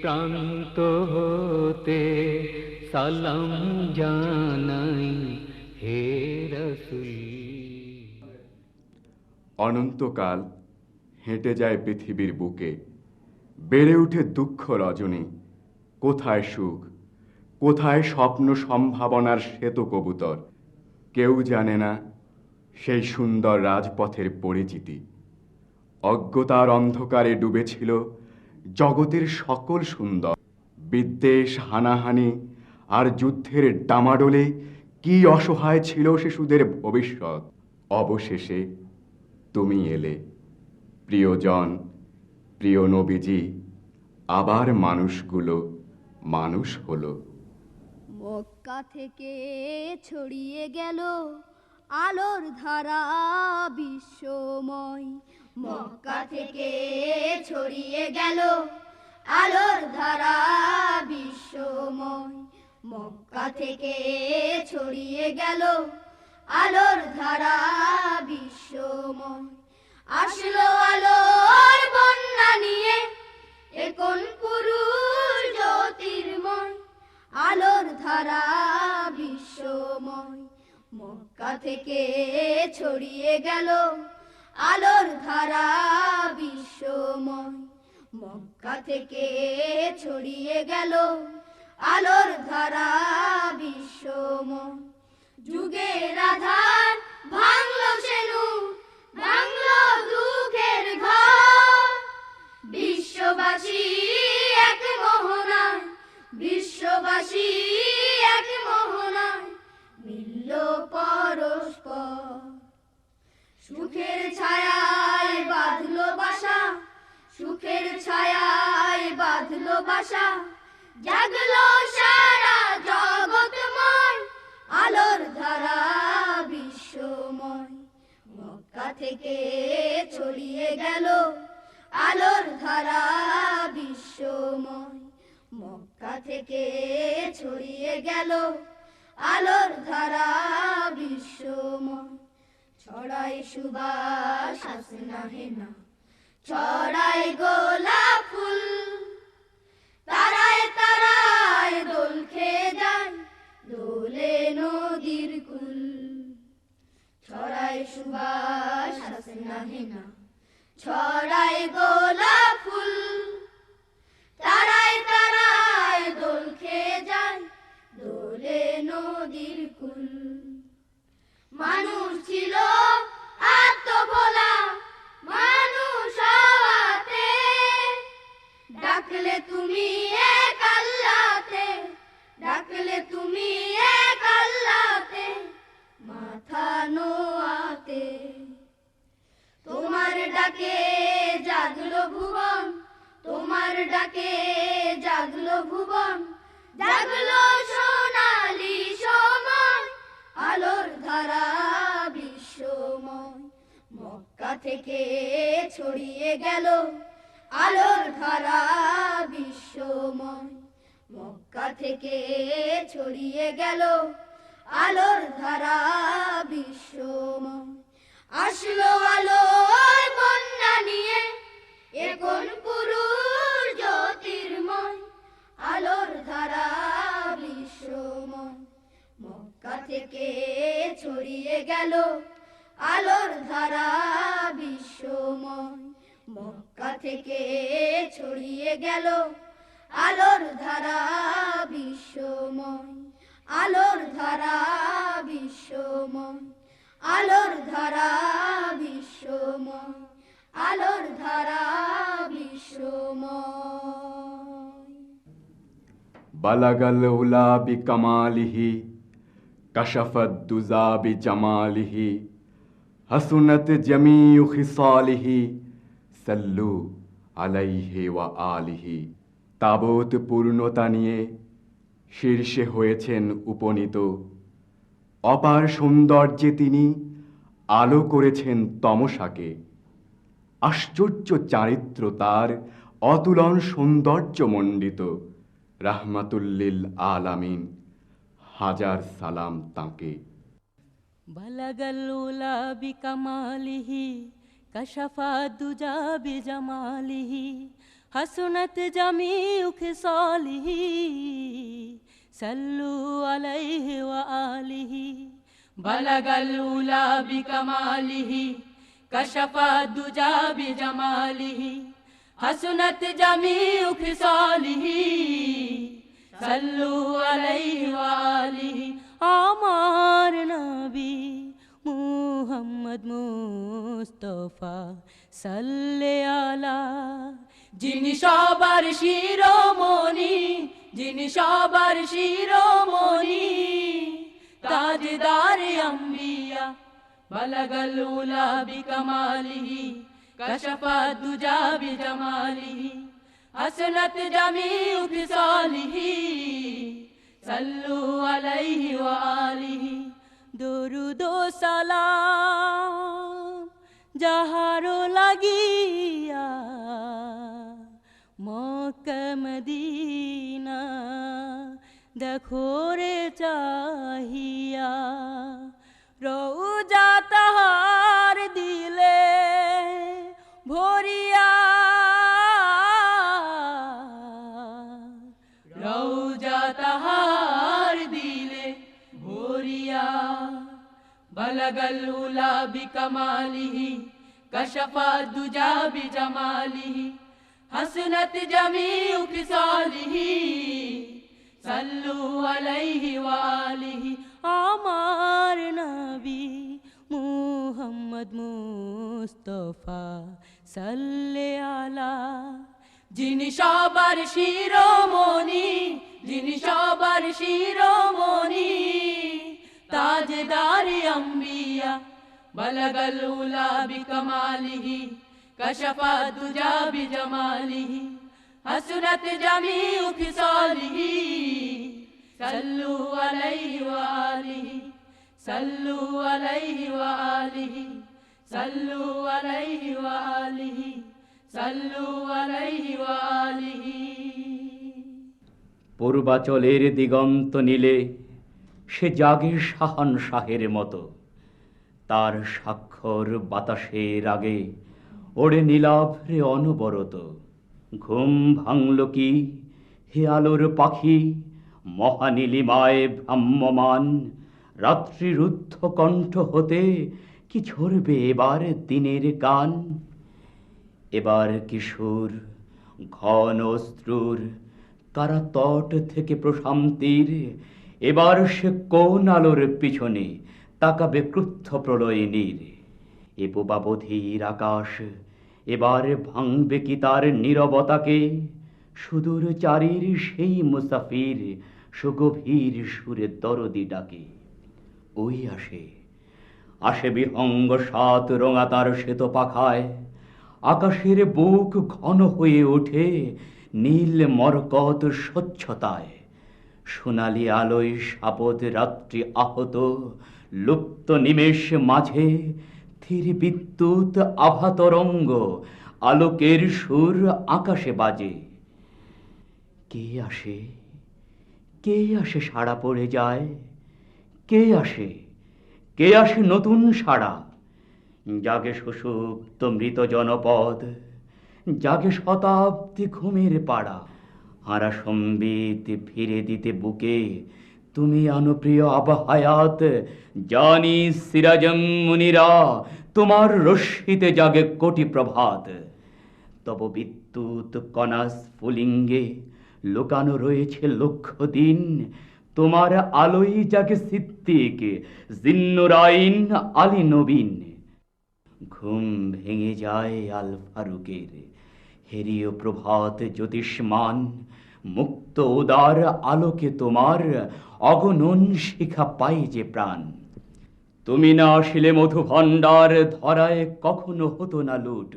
প্রান্ত হতে সালাম জানাই হে রসুল। অনন্তকাল হেঁটে যায় পৃথিবীর বুকে। বেড়ে উঠে দুঃখ রজনী। কোথায় সুখ? কোথায় স্বপ্ন সম্ভাবনার শ্বেত কবুতর? কেউ জানে না সেই সুন্দর রাজপথের পরিচিতি। অজ্ঞতার অন্ধকারে ডুবেছিল জগতের সকল সুন্দর। বিদ্বেষ, হানাহানি আর যুদ্ধের ডামাডোলে কি অসহায় ছিল শিশুদের ভবিষ্যৎ? অবশেষে তুমি এলে। প্রিয়জন, প্রিয় নবীজি, আবার মানুষগুলো মানুষ হলো। মক্কা থেকে ছড়িয়ে গেল আলোর ধারা বিশ্বময়। মক্কা থেকে ছড়িয়ে গেল আলোর ধারা বিশ্বময়। মক্কা থেকে ছড়িয়ে গেল আলোর ধারা বিশ্বময়। আসলো আলোর বন্যা নিয়ে এখন পুরুষ জ্যোতির্ময়? আলোর ধারা বিশ্বময়। মক্কা থেকে ছড়িয়ে গেল আলোর ধারা বিশ্বময়। মক্কা থেকে ছড়িয়ে গেল আলোর ধারা বিশ্বময়। যুগের আধার ভাঙলো সেনু, ভাঙলো দুঃখের ঘর। বিশ্ববাসী এক মোহনায়, বিশ্ববাসী সুখের ছায়ায় বাঁধলো বাসা, সুখের ছায়ায় বাঁধলো বাসা। জাগলো সারা জগৎময়, আলোর ধারা বিশ্বময়। মক্কা থেকে ছড়িয়ে গেল আলোর ধারা বিশ্বময়। মক্কা থেকে ছড়িয়ে গেল আলোর ধারা বিশ্বময়। ছড়াই সুবাস হাসনা হেনা ছড়াই গোলাপ ফুল, তারায় তারায় দোল খেয়ে যায়, দোলে নদীর কুল। ছড়াই সুবাস হেনা ছড়াই গোলাপ ফুল, তারায় তারায় দোল খেয়ে যায়, দোলে নদীর কুল। মানুষ ছিল মানুষ ডাকলে তুমি ডাকলে তোমার ডাকে জাগলো ভুবন, তোমার ডাকে জাগলো ভুবন, জাগলো ধারা বিশ্বময়। মক্কা থেকে ছড়িয়ে গেল আলোর ধারা বিশ্বময়। মক্কা থেকে ছড়িয়ে গেল আলোর ধারা বিশ্বময়। আসলো আলোর বন্যা নিয়ে এখন পুরুষ জ্যোতির্ময়। আলোর ধারা মক্কা থেকে ছড়িয়ে গেল আলোর ধারা বিশ্বময়। মক্কা থেকে ছড়িয়ে গেল আলোর ধারা বিশ্বময়। আলোর ধারা বিশ্বময়। আলোর ধারা বিশ্বময়। আলোর ধারা বিশ্বময়। বালাগাল উলা বি কামালিহি কশফত দুজা বি জামালিহি হাসুনত জমিউ খিসালিহি সাল্লু আলাইহে ওয়া আলিহি তাবৎ পূর্ণতা নিয়ে শীর্ষে হয়েছেন উপনীত। অপার সৌন্দর্যে তিনি আলো করেছেন তমসাকে। আশ্চর্য চারিত্র তার, অতুলন সৌন্দর্য মণ্ডিত রাহমাতুল্লিল আলামিন। হাজার সালাম তাঁকে। বালাগালুলা বিকামালিহি কশফা দুজা বিজামালিহি হাসুনত জামি উখসালিহি সল্লু আলাইহি ওয়া আলিহি। বালাগালুলা বিকামালিহি কশফা দুজা বিজামালিহি হাসুনত জামি উখসালিহি সাল্লু আলাইহি ওয়া আলিহি, আমার নবী মুহাম্মদ মুস্তাফা সাল্লে আলা। যিনি সবার শিরোমণি, যিনি সবার শিরোমণি, তাজদার আম্বিয়া, বলগল উলা বিকমালিহি কশফা দুজা বিজমালিহি। حسنت جميع خصاله صلوا عليه وآله درود و সালাম যাহারো লাগিয়া মক্কা মদিনা দেখো রে চাহিয়া রৌজা তাহার দিলে ভরিয়া উলা বিকমালিহি কশফা দুজা বিজমালিহি হাসনাত জামিউ খিসালিহি সাল্লু আলাইহি ওয়া আলিহি আমার নবী মুহাম্মদ মুস্তফা সাল্লে আলা যিনি সবার শিরোমণি যিনি সবার শিরোমণি ತಾಜೆದಾರಿ ಅಂಬಿಯ ಬಲಗಲೂಲಾಭಿ ಕಮಾಲಿಹಿ ಕಶಪ ದುಜಾಬಿ ಜಮಾಲಿಹಿ ಹಸುರತ್ ಜಮೀ ಉಖಿ ಸಲ್ಲು ಅಲೈಹಿ ಸಲ್ಲು ಅಲೈಹಿ ವಾಲಿಹಿ, ಸಲ್ಲು ಅಲೈಹಿ ವಾಲಿಹಿ, ಸಲ್ಲು ಅಲೈಹಿ ವಾಲಿಹಿ. ಪೂರ್ವ ದಿಗಂತ ನಿಲೇ সে জাগে শাহান শাহের মতো। তার স্বাক্ষর বাতাসের আগে ওড়ে নীলাভরে অনবরত। ঘুম ভাঙল কি হে আলোর পাখি? মহানীলিমায় ভ্রাম্যমান। রাত্রিরুদ্ধ কণ্ঠ হতে কি ঝরবে এবার দিনের গান? এবার কিশোর, ঘন অশ্রুর কারা তট থেকে প্রশান্তির এবার সে কোন আলোর পিছনে তাকাবে ক্রুদ্ধ প্রলয়নীর এ বোবাবধির আকাশ, এবার ভাঙবে কি তার নীরবতাকে? সুদূর চারির সেই মুসাফির সুগভীর সুরে দরদি ডাকে। ওই আসে আসে বিহঙ্গ সাত রঙা তার শ্বেত পাখায়। আকাশের বুক ঘন হয়ে ওঠে নীল মরকত স্বচ্ছতায়। সোনালি আলোয় সাপদ রাত্রি আহত, লুপ্ত নিমেষ মাঝে ধীর বিদ্যুৎ আভাতরঙ্গ, আলোকের সুর আকাশে বাজে। কে আসে? কে আসে সাড়া পড়ে যায়? কে আসে? কে আসে নতুন সাড়া? জাগে সুষুপ্ত মৃত জনপদ, জাগে শতাব্দী ঘুমের পাড়া। হারা সম্বিত ফিরে দিতে বুকে। তুমি আনো প্রিয় আবহায়াত জানি সিরাজং মুনিরা, তোমার রশ্মিতে জাগে কোটি প্রভাত। তব বিদ্যুৎ কণা স্ফুলিঙ্গে লুকানো রয়েছে লক্ষ দিন তোমার আলোই জাগে সিদ্দিক, জিন্নুরাইন আলী নবীন। ঘুম ভেঙে যায় আল ফারুকের, হেরিও প্রভাত জ্যোতিষ্মান। মুক্ত উদার আলোকে তোমার অগণন শিখা পাই যে প্রাণ। তুমি না আসিলে মধু ভণ্ডার ধরায় কখনো হতো না লুট।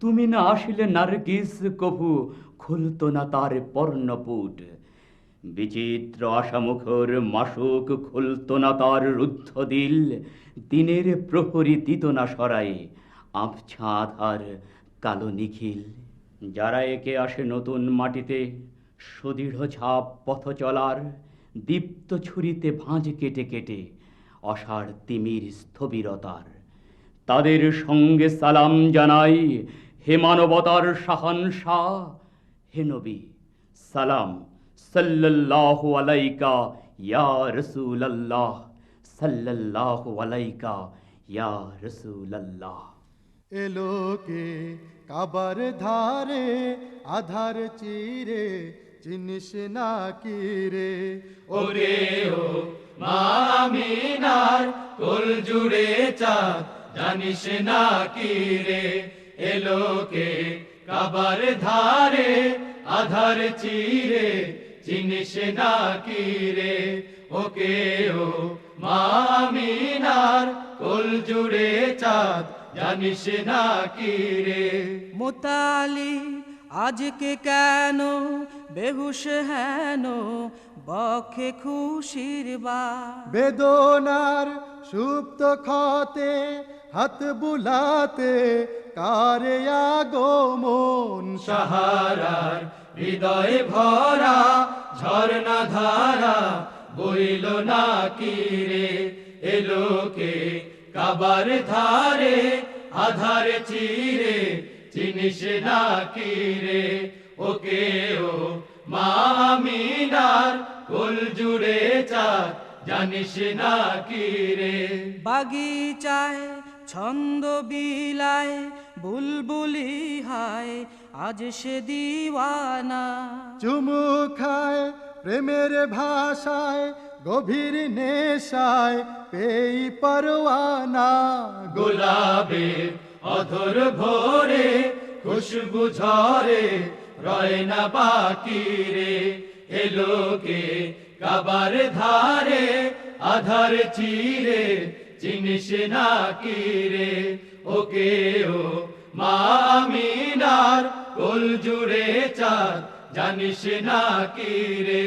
তুমি না আসিলে নার্গিস, কভু খুলত না তার পর্ণপুট। বিচিত্র আশামুখর মাসুক খুলত না তার রুদ্ধ দিল। দিনের প্রহরী দিত না সরাই, আবছা আধার কালো নিখিল। যারা একে আসে নতুন মাটিতে সুদৃঢ় ছাপ পথ চলার, দীপ্ত ছুরিতে ভাঁজ কেটে কেটে অসার তিমির স্থবিরতার। তাদের সঙ্গে সালাম জানাই হে মানবতার শাহানশাহ হে নবী, সালাম সাল্লাল্লাহু আলাইকা ইয়া রসুল আল্লাহ সাল্লাল্লাহু আলাইকা ইয়া রাসূলাল্লাহ। এলোকে কাবার ধারে, আধার চিরে চিনিস না কি রে? ওরে ও মামিনার কোল জুড়ে চাঁদ জানিস না কি রে এলোকে কাবার ধারে আধার চিরে চিনিস না কি রে? ওকে ও মামিনার কোল জুড়ে চাঁদ জানিস না কি রে? মোতালি আজকে কেন বেহুশ হেন, বক্ষে খুশির বা বেদনার সুপ্ত ক্ষতে হাত বুলাতে কারে আগমন? সাহারার হৃদয় ভরা ঝর্ণা ধারা বইল না কি রে এলোকে কাবার ধারে, আধার চিরে চিনিস না কি রে? ওকে ও মা মিনার কোল জুড়ে চাঁদ জানিস না কি রে? বাগিচায় ছন্দ বিলায় বুলবুলি হায় আজ সে দিওয়ানা। চুমু খায় প্রেমের ভাষায় গভীর নেশায় পেই পরওয়ানা গোলাপের অধর ভোরে খুশবু ঝরে রয় না বাকি রে। এলোকে কাবার ধারে, আধার চিরে চিনিস না কি রে ওকে ও মা মিনার কোল জুড়ে চাঁদ, জানিস না কি রে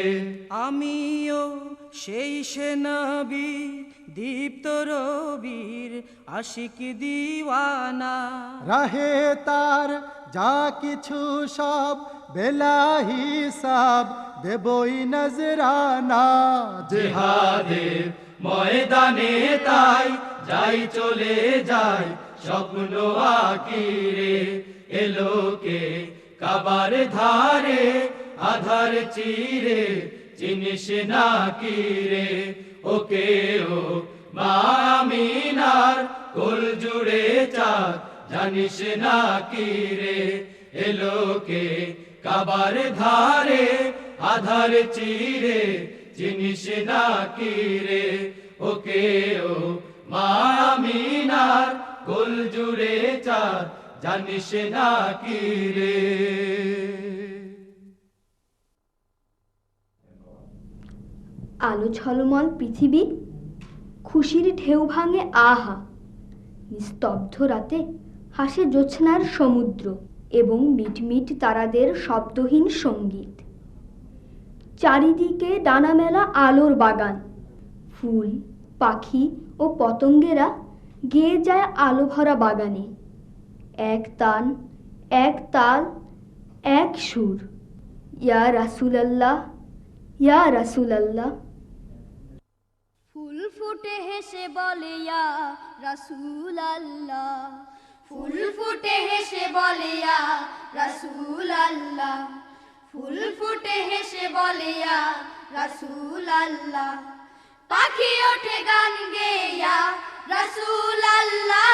আমিও সেই সে নবী দীপ্ত রবির আশিক দিওয়ানা। রাহে তার যা কিছু সব বেলা হিসাব দেবই নজরানা। জেহাদের ময়দানে তাই যাই চলে যাই স্বপ্ন আকিরে এলোকে কাবার ধারে আধার চিরে চিনিস না কিরে ওকে ও মা আমিনার কোল জুড়ে চাঁদ, জানিস না কিরে এলোকে কাবার ধারে, আধার চিরে, চিনিস না কিরে ওকে ও মা আমিনার গোল জুড়ে চাঁদ, জানিস না কিরে আলো ঝলমল পৃথিবী, খুশির ঢেউ ভাঙে আহা। নিস্তব্ধ রাতে হাসে জ্যোৎস্নার সমুদ্র এবং মিটমিট তারাদের শব্দহীন সংগীত। চারিদিকে ডানামেলা আলোর বাগান। ফুল, পাখি ও পতঙ্গেরা গেয়ে যায় আলো ভরা বাগানে। এক তান, এক তাল, এক সুর। ইয়া রাসুলাল্লাহ ইয়া রাসুলাল্লাহ। ফুটে হেসে বলে, ইয়া রাসুল আল্লাহ ফুল ফুটে হেসে বলে, ইয়া রাসুল আল্লাহ ফুল ফুটে হেসে বলে, ইয়া রাসুল আল্লাহ পাখি ওঠে গান গে, ইয়া রাসুল আল্লাহ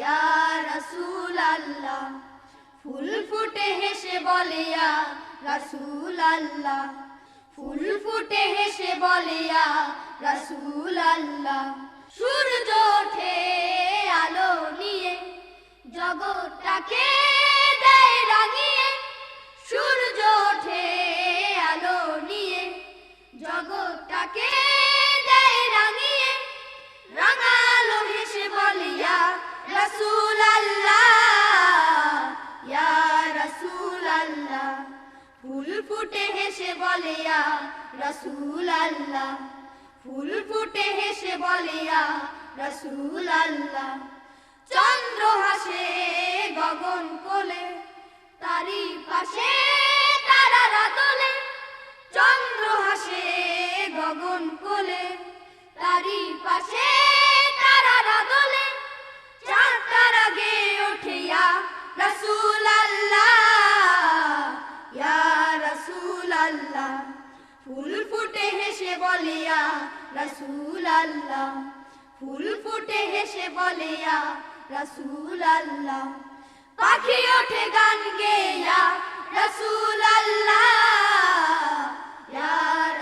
ইয়া রাসুল আল্লাহ ফুল ফুটে হেসে বলে, ইয়া রাসুল আল্লাহ ফুল ফুটে হেসে বলিয়া রসুল আল্লাহ। সূর্য ওঠে আলো নিয়ে জগৎটাকে দেয় রাঙিয়ে। ফুটে হেসে বলে রসুল আল্লাহ। ফুল ফুটে হেসে বলে রসুল আল্লাহ। চন্দ্র হাসে গগন কোলে তারি পাশে তারারা দোলে চন্দ্র হাসে গগন কোলে তারি পাশে তারারা দোলে চাঁদ তারা গে ওঠে রসুল আল্লাহ। হেসে বলে ইয়া রসুল আল্লাহ ফুল ফুটে হেসে বলে ইয়া রসুল আল্লাহ পাখি ওঠে গান গেয়া রসুল আল্লাহ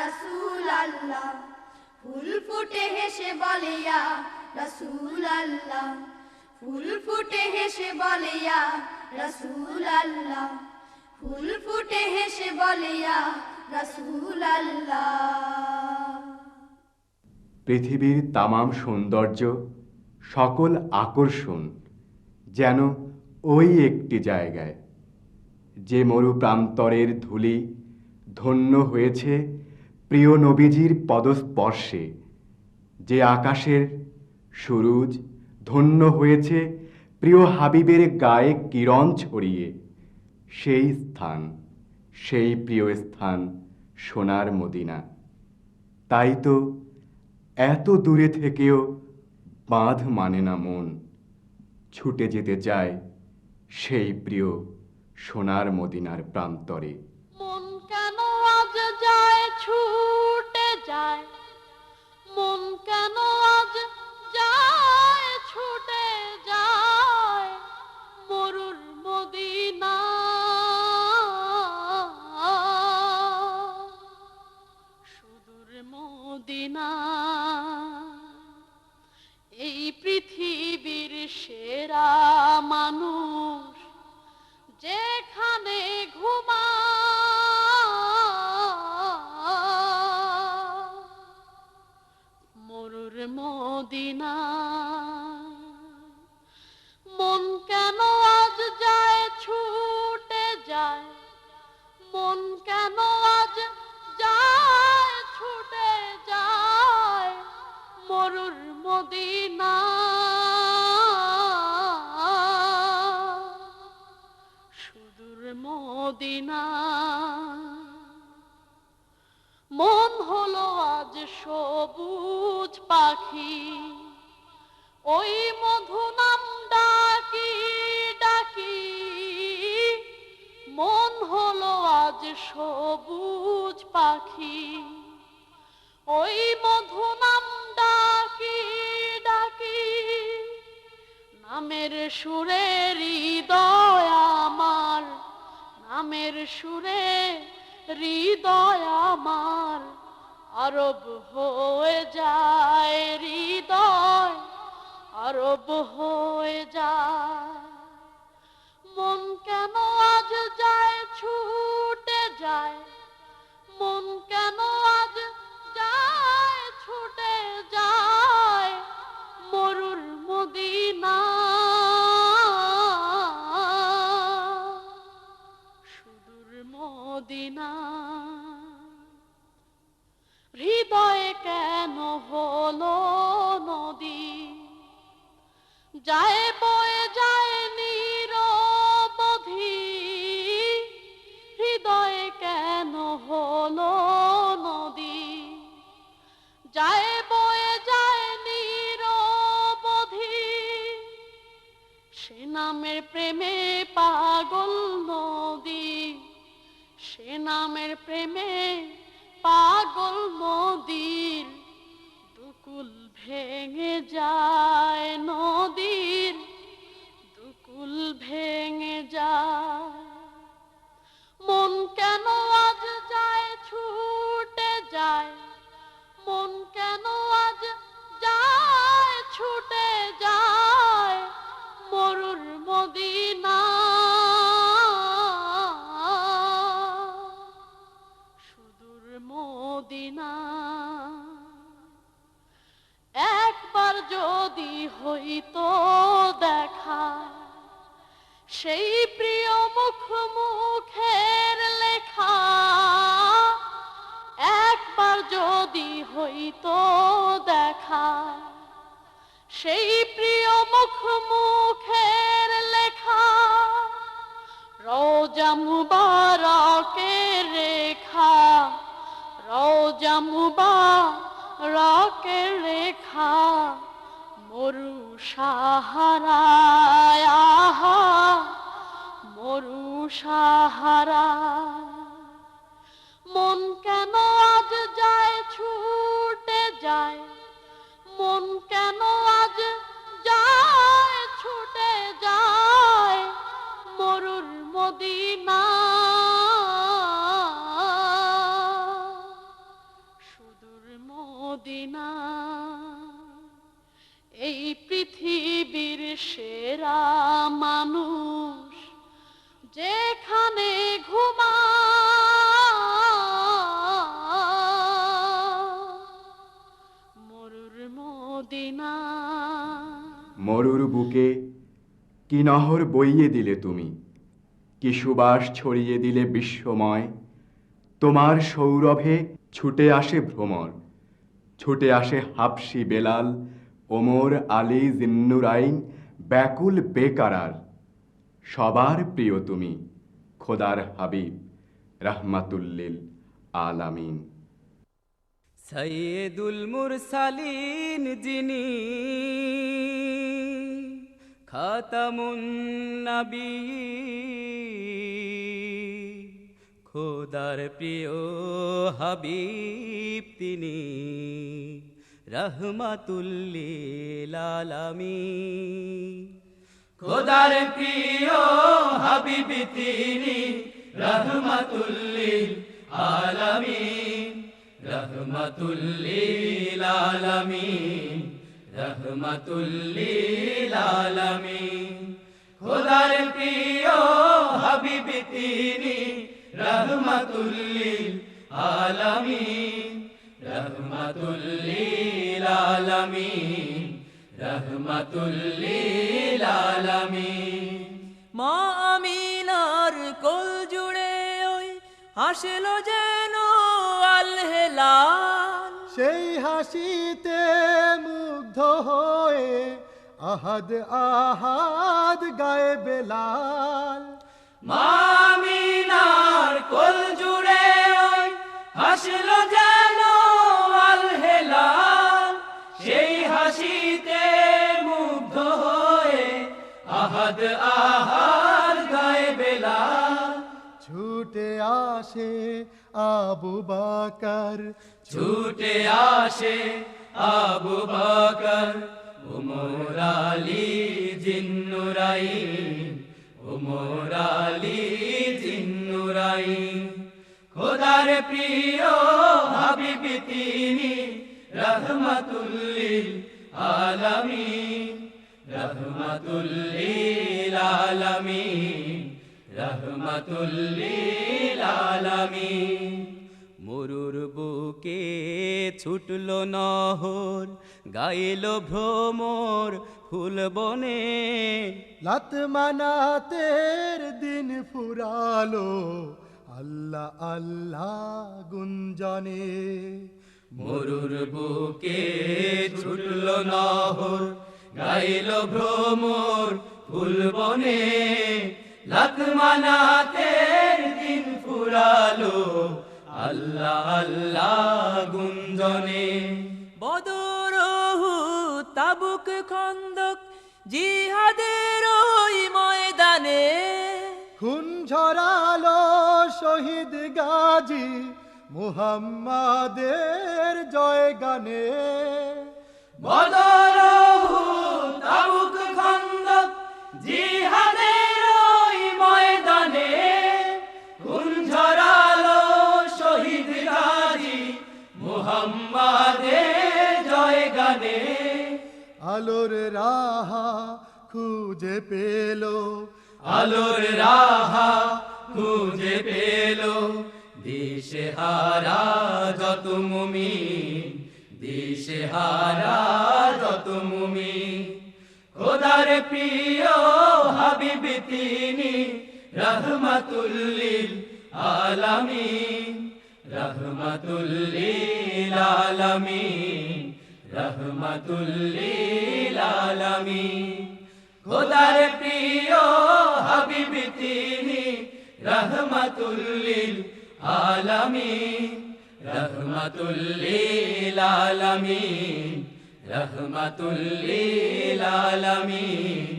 রসুল আল্লাহ ফুল ফুটে হেসে বলে ইয়া রসুল আল্লাহ ফুল ফুটে হেসে বলে ইয়া রসুল আল্লাহ ফুল ফুটে হেসে বলে ইয়া রসুল আল্লাহ পৃথিবীর তামাম সৌন্দর্য সকল আকর্ষণ যেন ওই একটি জায়গায়। যে মরু প্রান্তরের ধূলি ধন্য হয়েছে প্রিয় নবীজির পদস্পর্শে, যে আকাশের সুরুজ ধন্য হয়েছে প্রিয় হাবিবের গায়ে কিরণ ছড়িয়ে, সেই স্থান, সেই প্রিয় স্থান সোনার মদিনা। তাই তো এত দূরে থেকেও বাঁধ মানে না মন। ছুটে যেতে চায় সেই প্রিয় সোনার মদিনার প্রান্তরে। মন কেন মদিনা মন কেন আজ যায়, ছুটে যায়? মন কেন আজ যায়, ছুটে যায়? মরুর মদিনা। মদিনা। সবুজ পাখি। ওই মধু নাম ডাকি ডাকি। মন হলো আজ সবুজ পাখি। ওই মধু নাম ডাকি ডাকি। নামের সুরে হৃদয় আমার, নামের সুরে হৃদয় আমার। আরব হয়ে যায় হৃদয়, আরব হয়ে যায়। মন কেন আজ যায় ছুটে যায়? মন কেন আজ যায় ছুটে কেন আজ যায় ছুটে যায় মদিনা? একবার যদি দেখা সেই প্রিয় যদি হইত দেখা, সেই প্রিয় মুখ মুখের লেখা, রোজা মুবারকের রেখা, রোজা মুবারকের রেখা, মরু সাহারা মরু সাহারা নহর বইয়ে দিলে তুমি, কি সুবাস ছড়িয়ে দিলে বিশ্বময়। তোমার সৌরভে ছুটে আসে ভ্রমর, ছুটে আসে হাফসি বেলাল, ওমর আলী জিন্নুরাইন, ব্যাকুল বেকারার। সবার প্রিয় তুমি, খোদার হাবিব, রাহমাতুল্লিল আলামিন। সৈয়দুল মুরসালিন যিনি খাতামুন নবী খোদার প্রিয় হাবিব, তিনি রহমাতুল্লিল আলামিন। খোদার প্রিয় হাবিবি, তিনি রহমাতুল্লিল আলামিন। রহমাতুল্লিল আলামিন। রহমাতুল্লিল আলামিন খোদার প্রিয় হাবিবি তিনি রহমাতুল্লিল আলামিন রহমাতুল্লিল আলামিন রহমাতুল্লিল আলামিন মা আমিনার কোল জুড়ে ওই হাসিল যেন আল হেলাল। সেই হাসিতে মুগ্ধ হয়ে আহাদ আহাদ গায়ে বেলাল। মামিনার কোল জুড়ে ওই হাসল যেন আল হেলাল সেই হাসিতে মুগ্ধ হয়ে আহাদ আহার গায়ে বেলাল। ছুটে আসে আবু বাকার। ছুটে আসে আবু বকর, উমর আলী জিন্নুরাই, উমর আলী জিন্নুরাই। খোদার প্রিয় হাবিবি তিনি, রহমাতুল্লিল আলামিন রহমাতুল্লিল আলামিন, রহমাতুল্লিল মরুর বুকে ছুটল নহর গাইল ভ্রমর ফুল বনে। লাত মানাতের দিন ফুরালো আল্লাহ আল্লাহ গুঞ্জনে। মরুর বুকে ছুটল নহর গাইল ভ্রমর ফুল বনে। লাখ মানাতে দিন ফুরালো আল্লাহ আল্লাহ গুঞ্জনে। বদর তাবুক খন্দক জিহাদের ওই ময়দানে। খুন ঝরালো শহীদ গাজী মুহাম্মাদের জয় গানে বদর তাবুক আলোর রাহা খুঁজে পেল। আলোর রাহা খুঁজে পেল। দিশে হারা যত মুমিন দিশে হারা যত মুমিন। খোদার প্রিয় হাবিব তিনি রহমাতুল্লিল আলামিন রহমাতুল্লিল আলামিন। রহমাতুল্লিল আলামিন খোদার প্রিয় হাবিব তিনি রহমাতুল্লিল আলামিন রহমাতুল্লিল আলামিন রহমাতুল্লিল আলামিন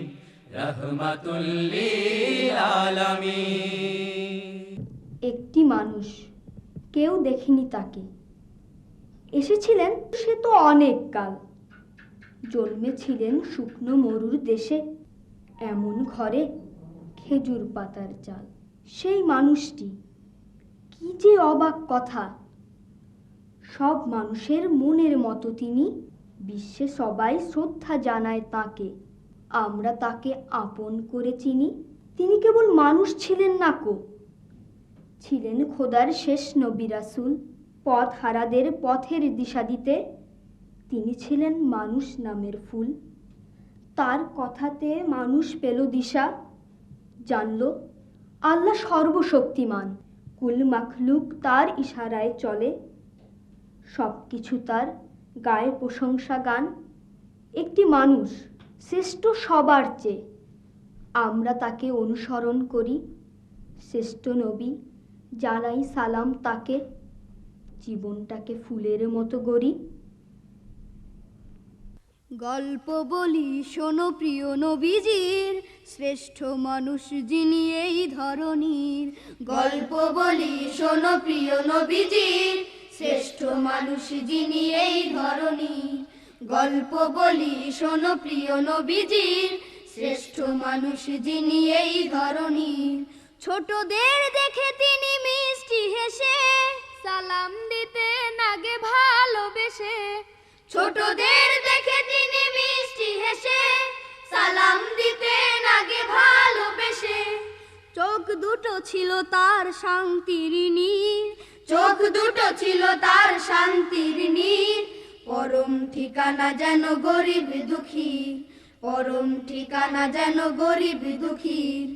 রহমাতুল্লিল আলামিন একটি মানুষ, কেউ দেখেনি তাকে। এসেছিলেন, সে তো অনেক কাল। জন্মেছিলেন শুকনো মরুর দেশে, এমন ঘরে খেজুর পাতার চাল। সেই মানুষটি কি যে অবাক কথা। সব মানুষের মনের মতো তিনি, বিশ্বে সবাই শ্রদ্ধা জানায় তাকে। আমরা তাকে আপন করে চিনি। তিনি কেবল মানুষ ছিলেন না কো। ছিলেন খোদার শেষ নবী রাসূল। পথ হারাদের পথের দিশা দিতে। তিনি ছিলেন মানুষ নামের ফুল। তার কথাতে মানুষ পেল দিশা। জানল, আল্লাহ সর্বশক্তিমান। কুল মাখলুক তার ইশারায় চলে। সব কিছু তার গায়ে প্রশংসা গান। একটি মানুষ শ্রেষ্ঠ সবার চেয়ে। আমরা তাকে অনুসরণ করি। শ্রেষ্ঠ নবী জানাই সালাম তাকে জীবনটাকে ফুলের মতো গড়ি। গল্প বলি, শোনো প্রিয় নবীজির, শ্রেষ্ঠ মানুষ যিনি এই ধরনীর গল্প বলি, শোনো প্রিয় নবীজির, শ্রেষ্ঠ মানুষ যিনি এই ধরনীর গল্প বলি, শোনো প্রিয় নবীজির, শ্রেষ্ঠ মানুষ যিনি এই ধরনীর ছোটদের দেখে তিনি মিষ্টি হেসে ছোটদের দেখে তিনি মিষ্টি হেসে, সালাম দিতে নাগে ভালোবেসে। চোখ দুটো ছিল তার শান্তির নীর চোখ দুটো ছিল তার শান্তির নীর পরম ঠিকানা যেন গরিব দুঃখী, পরম ঠিকানা যেন গরিব দুঃখীর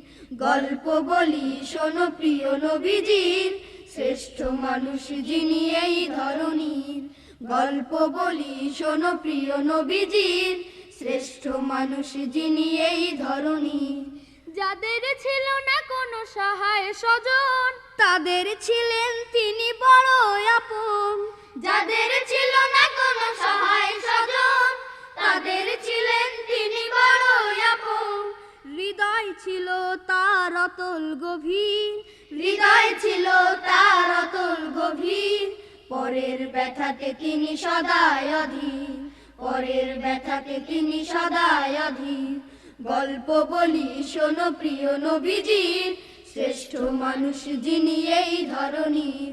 গল্প বলি, শোনো প্রিয় নবীজির, শ্রেষ্ঠ মানুষ যিনি এই ধরনীর গল্প বলি শোনো প্রিয় নবীজির শ্রেষ্ঠ মানুষ যিনি এই ধরনীর যাদের ছিল না কোনো সহায় স্বজন তাদের ছিলেন তিনি বড় আপন। যাদের ছিল না কোনো সহায় স্বজন তাদের ছিলেন তিনি বড় আপন। হৃদয় ছিল তার অতল গভীর। হৃদয় ছিল তার অতল গভীর। পরের ব্যথাতে তিনি সদায় অধীর, পরের ব্যথাতে তিনি সদায় অধীর। গল্প বলি, শোনো প্রিয় নবীজির, শ্রেষ্ঠ মানুষ যিনি এই ধরনীর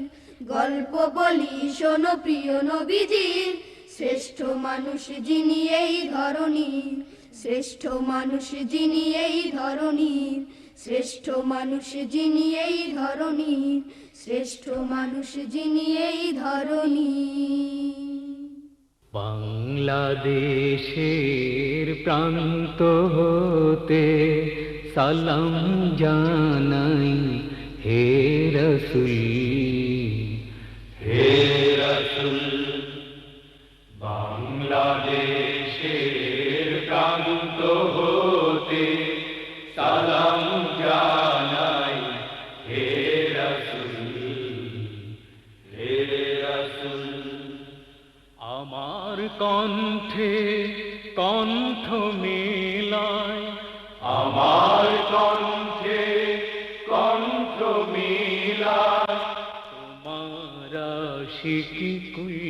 গল্প বলি, শোনো প্রিয় নবীজির, শ্রেষ্ঠ মানুষ যিনি এই ধরনীর শ্রেষ্ঠ মানুষ যিনি এই ধরনীর শ্রেষ্ঠ মানুষ যিনি এই ধরনীর শ্রেষ্ঠ মানুষ যিনি এই ধরনীর বাংলাদেশের প্রান্ত হতে সালাম জানাই হে রসুল। হে রসুল বাংলাদেশের কণ্ঠে কণ্ঠ মেলায়। আমার কণ্ঠে কণ্ঠ মেলায়। তোমার শিকি কুই